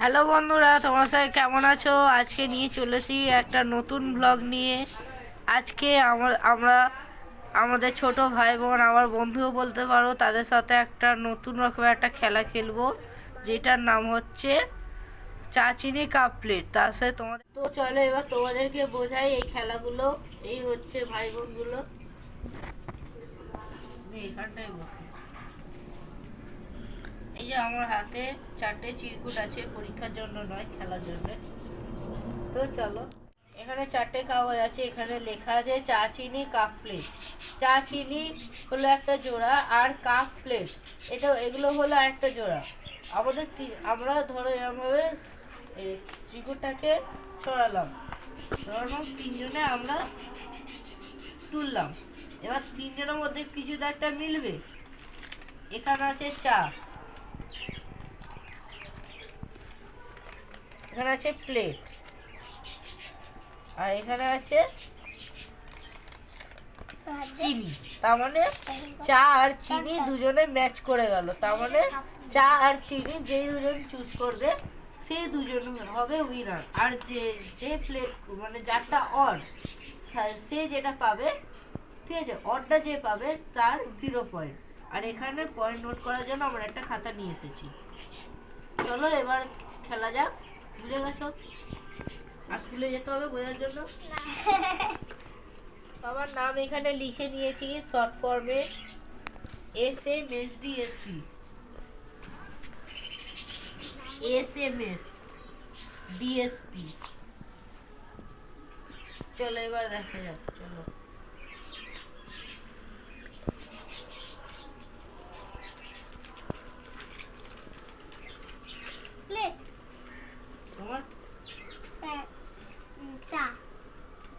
Hello বন্ধুরা, তোমার সবাই কেমন আছো? আজকে নিয়ে চলেছি একটা নতুন ব্লগ নিয়ে। আজকে আমার আমরা আমাদের ছোট ভাই বোন আমার বন্ধুও বলতে পারো, তাদের সাথে একটা নতুন রকমের একটা খেলা খেলব, যেটার নাম হচ্ছে চাচিনি কাপ প্লেট তার সাথে তোমাদের তো চলো এবার তোমাদেরকে বোঝাই এই খেলাগুলো, এই হচ্ছে ভাই বোনগুলো এই যে আমার হাতে চারটে চিরকুট আছে, পরীক্ষার জন্য নয়, খেলার জন্য। তো চলো, এখানে চারটে কাগজ আছে, এখানে লেখা আছে, চা, চিনি, কাপ প্লেট চা, চিনি হলো একটা জোড়া আর কাপ প্লেট এটা, এগুলো হলো একটা জোড়া। আমাদের আমরা ধরো এরমভাবে এই চিরকুটটাকে ছড়ালাম। ধরলাম তিনজনে আমরা তুললাম। এবার তিনজনের মধ্যে কিছু তো একটা মিলবে। এখানে আছে চা। এখানে আছে প্লেট আর এখানে আছে চিনি। তার মানে চা আর চিনি দুজনে ম্যাচ করে গেল। তার মানে চা আর চিনি যেই দুজন চুজ করবে, সেই দুজন হবে উইনার আর যে যে প্লেট মানে যারটা অন সে যেটা পাবে ঠিক আছে অডটা যে পাবে তার জিরো পয়েন্ট আর এখানে পয়েন্ট নোট করার জন্য আমরা একটা খাতা নিয়ে এসেছি। চলো এবার খেলা যাক, বুঝে গেছো? আর স্কুলে যেতে হবে বোঝার জন্য? আমার নাম এখানে লিখে নিয়েছি শর্ট ফর্মে S M S D S P S M S DSP চলো এবার দেখা যাক, চলো প্লেট তোমার চা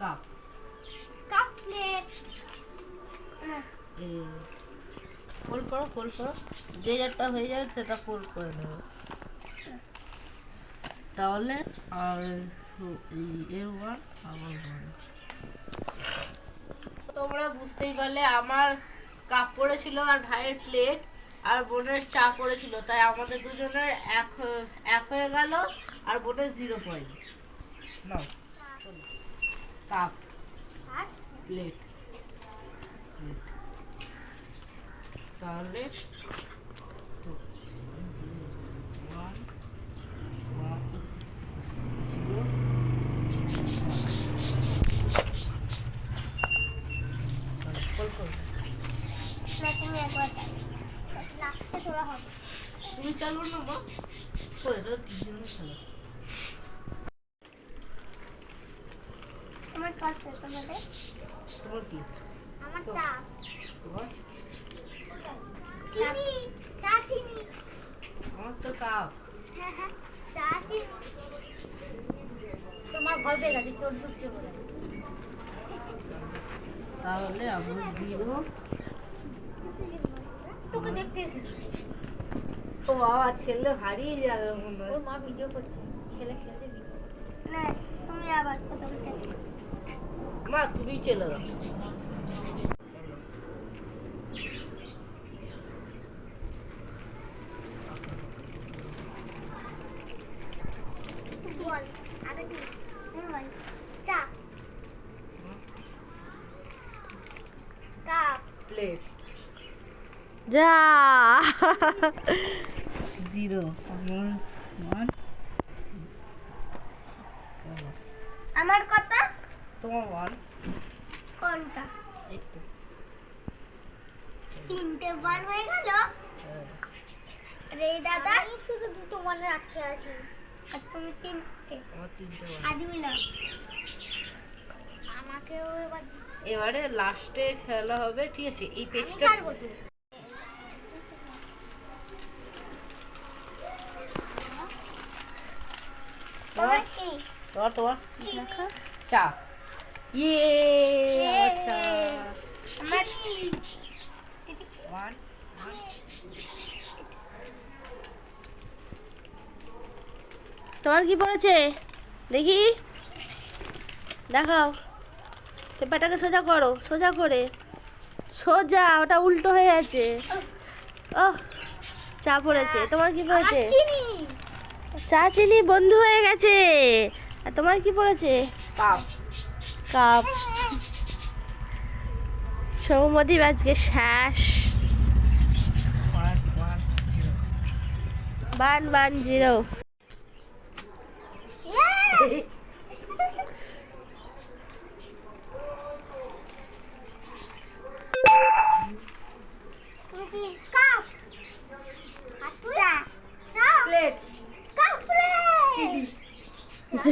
কাপ কাপ প্লেট ফোল্ড করো যে যারটা হয়ে যাবে সেটা ফোল্ড করে নেবে। তাহলে আর এর ওয়ান আমার ওয়ান। তোমরা বুঝতেই পারলে আমার কাপ পড়েছিল আর ভাইয়ের প্লেট আর বোনের চা পড়েছিল। তাই আমাদের দুজনের এক হয়ে- এক হয়ে গেল আর বোনের জিরো পয়েন্ট নাও কাপ আর? প্লেট তাহলে তুমি চালো না মা? কই এটা তিনজনের খেলা? তোমার কাজ শেষ হবে তোমার কি? আমার চা। তোমার? আমার তো চোর তাহলে তোকে দেখতে ও বাবা ছেলে হারিয়ে যাবে মনে মা ভিডিও করছে ছেলে ভিডিও না তুমি আবার মা, তুমি চলে যাও বল আগে তুই তুমি বল চা কাপ প্লেট যা। জিরো আমার কথা? তোমার ওয়ান কোনটা? তিনটে বল হয়ে গেল? হ্যাঁ। রে দাদা? আমি শুধু দুটো মনে রাখতে আছি। আর তুমি তিনটে। আমার তিনটে ওয়ান আদি মিলা আমাকেও এবার এবারে লাস্টে খেলা হবে ঠিক আছে? এই পেজটা ছাড়বো তো তোমার কি তোমার তোমার? চা। ইয়ে আচ্ছা। আমার তোমার কি পড়েছে? দেখি। দেখাও। পেপারটাকে সোজা করো সোজা করে। সোজা ওটা উল্টো হয়ে আছে ও চা পড়েছে। তোমার কি পড়েছে? চা চিনি বন্ধু হয়ে গেছে। আর তোমার কি পড়েছে? কাপ। কাপ। সৌমদীপ আজকে শ্বাস বান বান জিরো কাপ আচ্ছা চা প্লেট কাপ প্লেট চিনি যা দেখ তিন তিন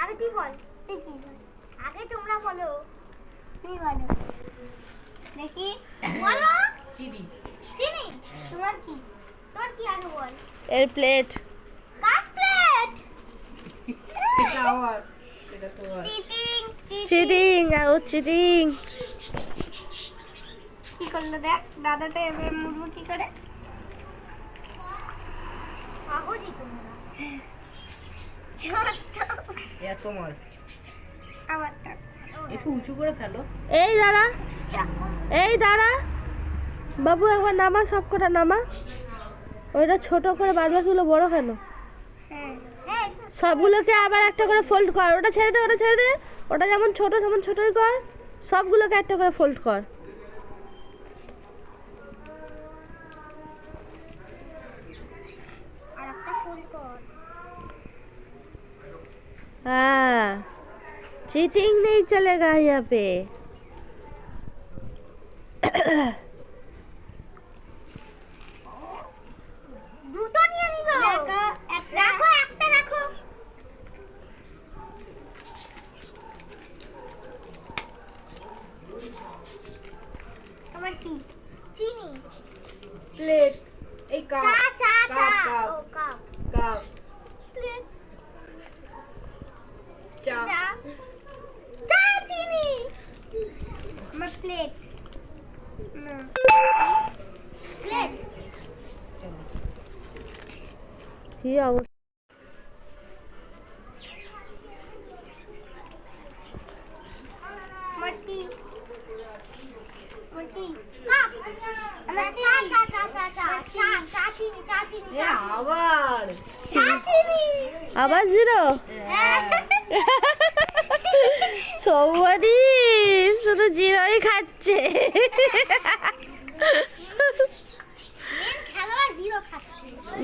আগে তুই বল তুই কি বল আগে তোমরা বলো দেখি বলো চিনি চিনি তোমার কি তোর কি আগে বল এর প্লেট প্লেট এটা আমার। এটা তোমার। চিটিং চিটিং ও চিটিং কি করল দেখ? দাদাটা এবার কি করে? সহজই তোমরা এটা তোমার। আমারটা একটু উঁচু করে ফেলো। এই দাঁড়া। এই দাঁড়া। বাবু একবার নামা সব কটা নামা। ওইটা ছোট করে বাদ বাকিগুলো বড় কেন হ্যাঁ। সবগুলোকে আবার একটা করে ফোল্ড কর ওটা ছেড়ে দে ওটা ছেড়ে দে ওটা যেমন ছোট তেমন ছোটই কর সবগুলোকে একটা করে ফোল্ড কর আর একটা ফুল কর हाँ चीटिंग नहीं चलेगा यहाँ पे কি চিনি প্লেট এই চা কাপ চা চা কাপ, কাপ। ও কাপ কাপ প্লেট চা চা চা চিনি আমার প্লেট প্লেট চলো কি অবস্থা মটি মটি কাপ আমার চা চা চা চা চা চা চা চিনি চা চিনি এ আবার চা চিনি আবার জিরো। সৌমদীপ শুধু জিরোই খাচ্ছে।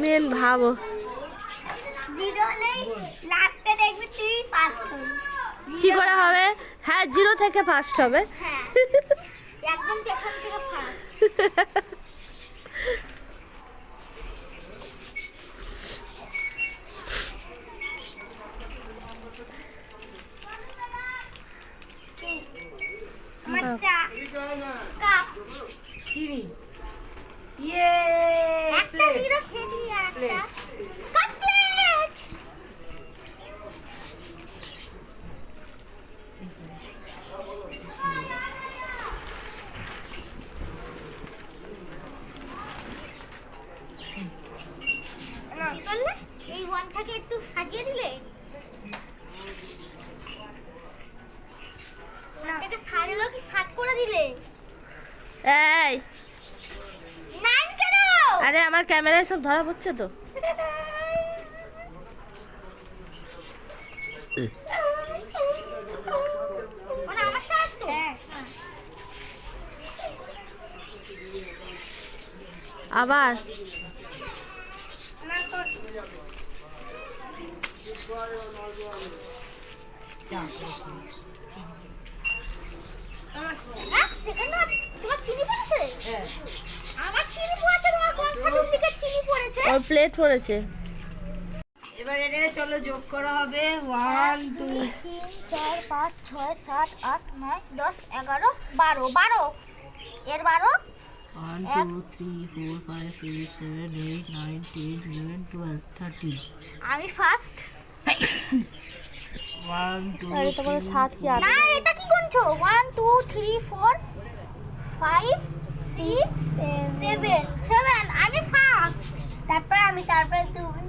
মেন ভাবো। কি করে হবে? হ্যাঁ জিরো থেকে ফার্স্ট হবে। হ্যাঁ একদম পেছন থেকে ফার্স্ট চিনি। ইয়ে একটা জিরো খেয়েছি আর একটা কাপ প্লেট কি করলে এই ওয়ানটাকে একটু সাজিয়ে দিলে ওয়ানটাকে সাজালো কি সাত করে দিলে এই নাইন কেন আরে আমার ক্যামেরায় সব ধরা পড়ছে তো। আমার আবার? সেকেন্ড তোমার চিনি পড়েছে? হ্যাঁ। আমার চিনি পড়েছে ওর প্লেট পড়েছে? এবার এটা চলো যোগ করা হবে। ওয়ান টু তিন চার পাঁচ ছয় সাত আট নয় দশ এগারো বারো বারো। এর বারো? One. Two three four five six seven eight nine ten eleven twelve thirteen আমি ফার্স্ট ওয়ান টু আরে তোমার সাত কি আট? না এটা কি গুনছো? One two three four five six seven seven তারপর আমি তারপরে তুমি।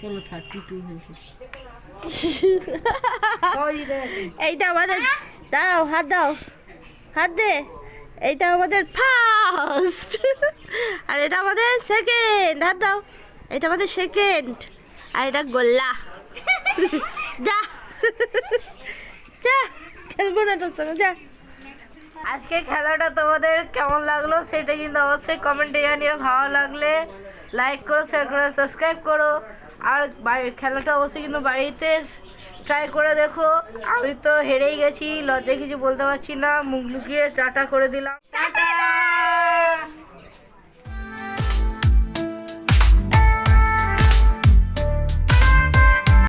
চলো থার্টি টু হয়েছে এইটা আমাদের দাও হাত দাও। হাত দে। এইটা আমাদের ফার্স্ট আর এটা আমাদের সেকেন্ড হাত দাও। এটা আমাদের সেকেন্ড আর এটা গোল্লা। যা। যা। খেলব না তোর সঙ্গে যা। আজকে খেলাটা তোমাদের কেমন লাগল সেটা কিন্তু অবশ্যই কমেন্টে জানিয়ে ভালো লাগলে লাইক করো শেয়ার করো সাবস্ক্রাইব করো। আর খেলাটা অবশ্যই কিন্তু বাড়িতে ট্রাই করে দেখো। আমি তো হেরেই গেছি, লজ্জায় কিছু বলতে পারছি না, মুখ লুকিয়ে টাটা করে দিলাম। টাটা!